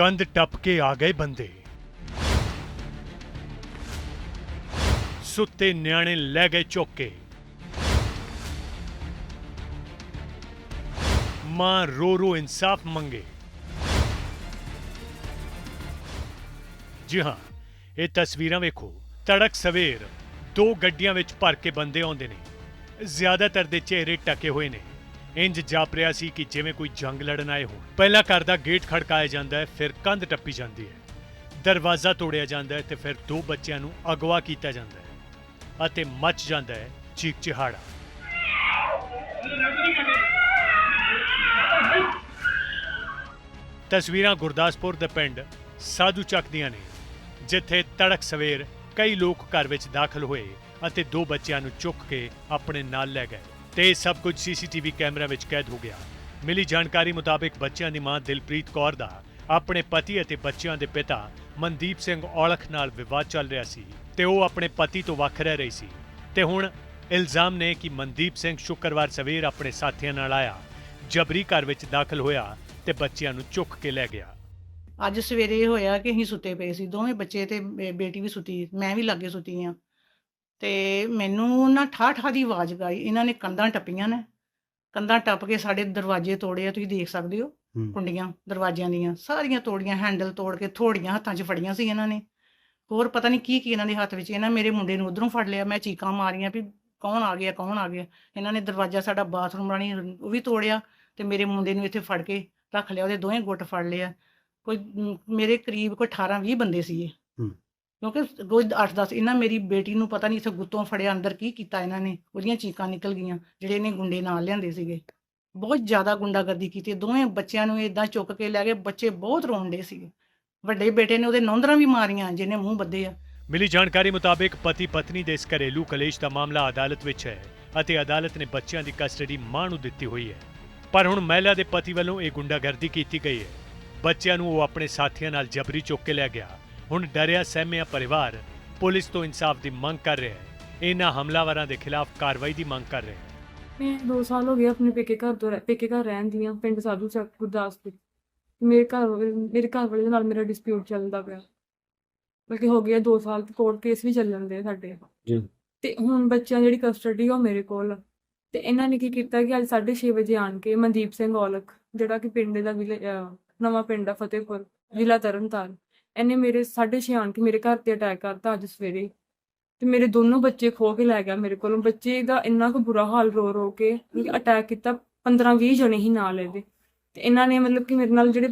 ਕੰਧ ਟੱਪ ਕੇ ਆ ਗਏ ਬੰਦੇ। ਸੁੱਤੇ ਨਿਆਣੇ ਲੈ ਗਏ ਚੁੱਕ। ਮਾਂ ਰੋ ਰੋ ਇਨਸਾਫ ਮੰਗੇ। ਜੀ ਹਾਂ, ਇਹ ਤਸਵੀਰਾਂ ਵੇਖੋ। ਤੜਕ ਸਵੇਰ ਦੋ ਗੱਡੀਆਂ ਵਿੱਚ ਭਰ ਕੇ ਬੰਦੇ ਆਉਂਦੇ ਨੇ। ਜ਼ਿਆਦਾਤਰ ਦੇ ਚਿਹਰੇ ਟਕੇ ਹੋਏ ਨੇ। ਇੰਜ ਜਾਪ ਰਿਹਾ ਸੀ ਕਿ ਜਿਵੇਂ ਕੋਈ ਜੰਗ ਲੜਨ ਆਏ ਹੋ ਪਹਿਲਾਂ ਘਰ ਦਾ ਗੇਟ ਖੜਕਾਇਆ ਜਾਂਦਾ ਹੈ, ਫਿਰ ਕੰਧ ਟੱਪੀ ਜਾਂਦੀ ਹੈ। ਦਰਵਾਜ਼ਾ ਤੋੜਿਆ ਜਾਂਦਾ ਹੈ ਤੇ ਫਿਰ ਦੋ ਬੱਚਿਆਂ ਨੂੰ ਅਗਵਾ ਕੀਤਾ ਜਾਂਦਾ ਹੈ ਅਤੇ ਮੱਚ ਜਾਂਦਾ ਹੈ ਚੀਕ ਚਿਹਾੜਾ। ਤਸਵੀਰਾਂ ਗੁਰਦਾਸਪੁਰ ਦੇ ਪਿੰਡ ਸਾਧੂ ਚੱਕ ਦੀਆਂ ਨੇ, ਜਿੱਥੇ ਤੜਕ ਸਵੇਰ ਕਈ ਲੋਕ ਘਰ ਵਿੱਚ ਦਾਖਲ ਹੋਏ ਅਤੇ ਦੋ ਬੱਚਿਆਂ ਨੂੰ ਚੁੱਕ ਕੇ ਆਪਣੇ ਨਾਲ ਲੈ ਗਏ। ਤੇ ਸਭ ਕੁਝ ਸੀਸੀਟੀਵੀ ਕੈਮਰਾ ਵਿੱਚ ਕੈਦ ਹੋ ਗਿਆ। ਮਿਲੀ ਜਾਣਕਾਰੀ ਮੁਤਾਬਕ ਬੱਚਿਆਂ ਦੀ ਮਾਂ ਦਿਲਪ੍ਰੀਤ ਕੌਰ ਦਾ ਆਪਣੇ ਪਤੀ ਅਤੇ ਬੱਚਿਆਂ ਦੇ ਪਿਤਾ ਮਨਦੀਪ ਸਿੰਘ ਔਲਖ ਨਾਲ ਵਿਵਾਦ ਚੱਲ ਰਿਹਾ ਸੀ ਤੇ ਉਹ ਆਪਣੇ ਪਤੀ ਤੋਂ ਵੱਖ ਰਹਿ ਰਹੀ ਸੀ। ਤੇ ਹੁਣ ਇਲਜ਼ਾਮ ਨੇ ਕਿ ਮਨਦੀਪ ਸਿੰਘ ਸ਼ੁੱਕਰਵਾਰ ਸਵੇਰ ਆਪਣੇ ਸਾਥੀਆਂ ਨਾਲ ਆਇਆ, ਜਬਰੀ ਘਰ ਵਿੱਚ ਦਾਖਲ ਹੋਇਆ ਤੇ ਬੱਚਿਆਂ ਨੂੰ ਚੁੱਕ ਕੇ ਲੈ ਗਿਆ। ਅੱਜ ਸਵੇਰੇ ਇਹ ਹੋਇਆ ਕਿ ਅਸੀਂ ਸੁੱਤੇ ਪਏ ਸੀ, ਦੋਵੇਂ ਬੱਚੇ ਤੇ ਬੇ- ਬੇਟੀ ਵੀ ਸੁੱਤੀ, ਮੈਂ ਵੀ ਲਾਗੇ ਸੁੱਤੀ ਆ ਤੇ ਮੈਨੂੰ ਨਾ ਠਾ ਠਾ ਦੀ ਆਵਾਜ਼ ਗਾਈ ਇਹਨਾਂ ਨੇ ਕੰਧਾਂ ਟੱਪੀਆਂ ਨੇ। ਕੰਧਾਂ ਟੱਪ ਕੇ ਸਾਡੇ ਦਰਵਾਜ਼ੇ ਤੋੜੇ ਆ ਤੁਸੀਂ ਦੇਖ ਸਕਦੇ ਹੋ। ਕੁੰਡੀਆਂ ਦਰਵਾਜ਼ਿਆਂ ਦੀਆਂ ਸਾਰੀਆਂ ਤੋੜੀਆਂ ਹੈਂਡਲ ਤੋੜ ਕੇ ਥੋੜੀਆਂ ਹੱਥਾਂ 'ਚ ਫੜੀਆਂ ਸੀ ਇਹਨਾਂ ਨੇ। ਹੋਰ ਪਤਾ ਨਹੀਂ ਕੀ ਕੀ ਇਹਨਾਂ ਦੇ ਹੱਥ ਵਿੱਚ ਇਹਨਾਂ ਮੇਰੇ ਮੁੰਡੇ ਨੂੰ ਉਧਰੋਂ ਫੜ ਲਿਆ। ਮੈਂ ਚੀਕਾਂ ਮਾਰੀਆਂ ਵੀ ਕੌਣ ਆ ਗਿਆ ਕੌਣ ਆ ਗਿਆ। ਇਹਨਾਂ ਨੇ ਦਰਵਾਜ਼ਾ ਸਾਡਾ ਬਾਥਰੂਮ ਰਾਣੀ ਉਹ ਵੀ ਤੋੜਿਆ ਤੇ ਮੇਰੇ ਮੁੰਡੇ ਨੂੰ ਇੱਥੇ ਫੜ ਕੇ ਰੱਖ ਲਿਆ ਉਹਦੇ ਦੋਵੇਂ ਗੁੱਟ ਫੜ ਲਿਆ ਕੋਈ ਮੇਰੇ ਕਰੀਬ ਕੋਈ 18 20 ਬੰਦੇ ਸੀ ਇਹ। ਕਿਉਂਕਿ ਰੋਜ਼ 8 10 ਇਹਨਾਂ ਮੇਰੀ ਬੇਟੀ ਨੂੰ ਪਤਾ ਨਹੀਂ ਇੱਥੇ ਗੁੱਤੋਂ ਫੜਿਆ ਅੰਦਰ ਕੀ ਕੀਤਾ ਇਹਨਾਂ ਨੇ, ਉਹਦੀਆਂ ਚੀਕਾਂ ਨਿਕਲ ਗਈਆਂ, ਜਿਹੜੇ ਇਹਨੇ ਗੁੰਡੇ ਨਾਲ ਲਿਆਂਦੇ ਸੀਗੇ। ਬਹੁਤ ਜ਼ਿਆਦਾ ਗੁੰਡਾਗਰਦੀ ਕੀਤੀ, ਦੋਵੇਂ ਬੱਚਿਆਂ ਨੂੰ ਇਦਾਂ ਚੁੱਕ ਕੇ ਲੈ ਗਏ, ਬੱਚੇ ਬਹੁਤ ਰੋਂਦੇ ਸੀਗੇ। ਵੱਡੇ ਬੇਟੇ ਨੇ ਉਹਦੇ ਨੌਂਦਰਾਂ ਵੀ ਮਾਰੀਆਂ, ਜਿਹਨੇ ਮੂੰਹ ਬੱਧੇ ਆ। ਮਿਲੀ ਜਾਣਕਾਰੀ ਮੁਤਾਬਕ ਪਤੀ ਪਤਨੀ ਦੇ ਇਸ ਘਰੇਲੂ ਕਲੇਸ਼ ਦਾ ਮਾਮਲਾ ਅਦਾਲਤ ਵਿੱਚ ਹੈ ਅਤੇ ਅਦਾਲਤ ਨੇ ਬੱਚਿਆਂ ਦੀ ਕਸਟਡੀ ਮਾਂ ਨੂੰ ਦਿੱਤੀ ਹੋਈ ਹੈ। ਪਰ ਹੁਣ ਮਹਿਲਾ ਦੇ ਪਤੀ ਵੱਲੋਂ ਇਹ ਗੁੰਡਾਗਰਦੀ ਕੀਤੀ ਗਈ ਹੈ। ਬੱਚਿਆਂ ਨੂੰ ਉਹ ਆਪਣੇ ਸਾਥੀਆਂ ਨਾਲ ਜਬਰੀ ਚੁੱਕ ਕੇ ਲੈ ਗਿਆ। ਹੁਣ ਡਰਿਆ ਸਹਿਮਿਆ ਪਰਿਵਾਰ ਪੁਲਿਸ ਤੋਂ ਇਨਸਾਫ ਦੀ ਮੰਗ ਕਰ ਰਿਹਾ ਹੈ। ਇਹਨਾਂ ਹਮਲਾਵਰਾਂ ਦੇ ਖਿਲਾਫ ਕਾਰਵਾਈ ਦੀ ਮੰਗ ਕਰ ਰਿਹਾ ਹੈ। ਮੈਂ 2 ਸਾਲ ਹੋ ਗਏ ਆਪਣੇ ਪੇਕੇ ਘਰ ਤੋਂ ਰਹਿ- ਪੇਕੇ ਘਰ ਰਹਿਣ ਦੀ ਪਿੰਡ ਸਾਧੂ ਚੱਕ ਗੁਰਦਾਸਪੁਰ। ਮੇਰੇ ਘਰ ਮੇਰੇ ਘਰ ਵਾਲੇ ਦੇ ਨਾਲ ਮੇਰਾ ਡਿਸਪਿਊਟ ਚੱਲਦਾ ਪਿਆ। ਬਲਕਿ ਹੋ ਗਿਆ 2 ਸਾਲ ਤੇ ਕੋਰਟ ਕੇਸ ਵੀ ਚੱਲਣ ਦੇ ਸਾਡੇ। ਜੀ। ਤੇ ਹੁਣ ਬੱਚਿਆਂ ਦੀ ਜਿਹੜੀ ਕਸਟਡੀ ਉਹ ਮੇਰੇ ਕੋਲ ਆ। ਤੇ ਇਹਨਾਂ ਨੇ ਕੀ ਕੀਤਾ ਕਿ ਅੱਜ 6:30 ਵਜੇ ਆਣ ਕੇ ਮਨਦੀਪ ਸਿੰਘ ਔਲਖ ਜਿਹੜਾ ਕਿ ਪਿੰਡ ਦਾ ਵਿਲੇ ਅਹ ਨਵਾਂ ਪਿੰਡ ਆ ਫਤਿਹਪੁਰ ਜ਼ਿਲ੍ਹਾ ਤਰਨਤਾਰਨ ਇਹਨੇ ਮੇਰੇ 6:30 ਆਣ ਕੇ ਮੇਰੇ ਘਰ ਤੇ ਅਟੈਕ ਕਰਤਾ ਅੱਜ ਸਵੇਰੇ। ਤੇ ਮੇਰੇ ਦੋਨੋਂ ਬੱਚੇ ਖੋ ਕੇ ਲੈ ਗਿਆ ਮੇਰੇ ਕੋਲੋਂ। ਬੱਚੇ ਦਾ ਇੰਨਾ ਕੁ ਬੁਰਾ ਹਾਲ ਰੋ ਰੋ ਕੇ ਅਟੈਕ ਕੀਤਾ 15 20 ਜਣੇ ਹੀ ਨਾਲ ਇਹਦੇ। ਤੇ ਇਹਨਾਂ ਨੇ ਮਤਲਬ ਕਿ ਮੇਰੇ ਨਾਲ ਜਿਹੜੇ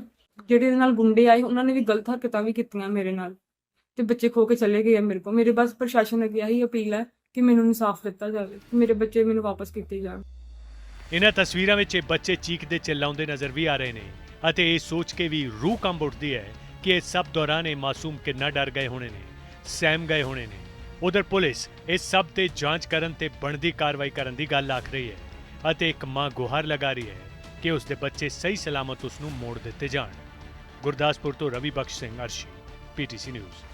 ਜਿਹੜੇ ਨਾਲ ਗੁੰਡੇ ਆਏ, ਉਹਨਾਂ ਨੇ ਵੀ ਗਲਤ ਹਰਕਤਾਂ ਵੀ ਕੀਤੀਆਂ ਮੇਰੇ ਨਾਲ। ਤੇ ਬੱਚੇ ਖੋ ਕੇ ਚਲੇ ਗਏ ਆ ਮੇਰੇ ਕੋਲ। ਮੇਰੇ ਬਸ ਪ੍ਰਸ਼ਾਸਨ ਅੱਗੇ ਆਹੀ ਅਪੀਲ ਹੈ ਕਿ ਮੈਨੂੰ ਇਨਸਾਫ ਦਿੱਤਾ ਜਾਵੇ ਮੇਰੇ ਬੱਚੇ ਮੈਨੂੰ ਵਾਪਸ ਕੀਤੇ ਜਾਣ। ਇਹਨਾਂ ਤਸਵੀਰਾਂ ਵਿੱਚ ਇਹ ਬੱਚੇ ਚੀਕਦੇ ਚਿল্ਲਾਉਂਦੇ ਨਜ਼ਰ ਵੀ ਆ ਰਹੇ ਨੇ ਅਤੇ ਇਹ ਸੋਚ ਕੇ ਵੀ ਰੂਹ ਕੰਬ ਉੱਠਦੀ ਹੈ ਕਿ ਇਹ ਸਭ ਦੌਰਾਨ ਇਹ ਮਾਸੂਮ ਕਿੰਨਾ ਡਰ ਗਏ ਹੋਣੇ ਨੇ, ਸਹਿਮ ਗਏ ਹੋਣੇ ਨੇ। ਉਧਰ ਪੁਲਿਸ ਇਸ ਸਭ ਤੇ ਜਾਂਚ ਕਰਨ ਤੇ ਬਣਦੀ ਕਾਰਵਾਈ ਕਰਨ ਦੀ ਗੱਲ ਆਖ ਰਹੀ ਹੈ ਅਤੇ ਇੱਕ ਮਾਂ ਗੁਹਾਰ ਲਗਾ ਰਹੀ ਹੈ ਕਿ ਉਸ ਦੇ ਬੱਚੇ ਸਹੀ ਸਲਾਮਤ ਉਸ ਨੂੰ ਮੋੜ ਦਿੱਤੇ ਜਾਣ। ਗੁਰਦਾਸਪੁਰ ਤੋਂ ਰਵੀ ਬਖਸ਼ ਸਿੰਘ ਅਰਸ਼ੀ ਪੀਟੀਸੀ ਨਿਊਜ਼।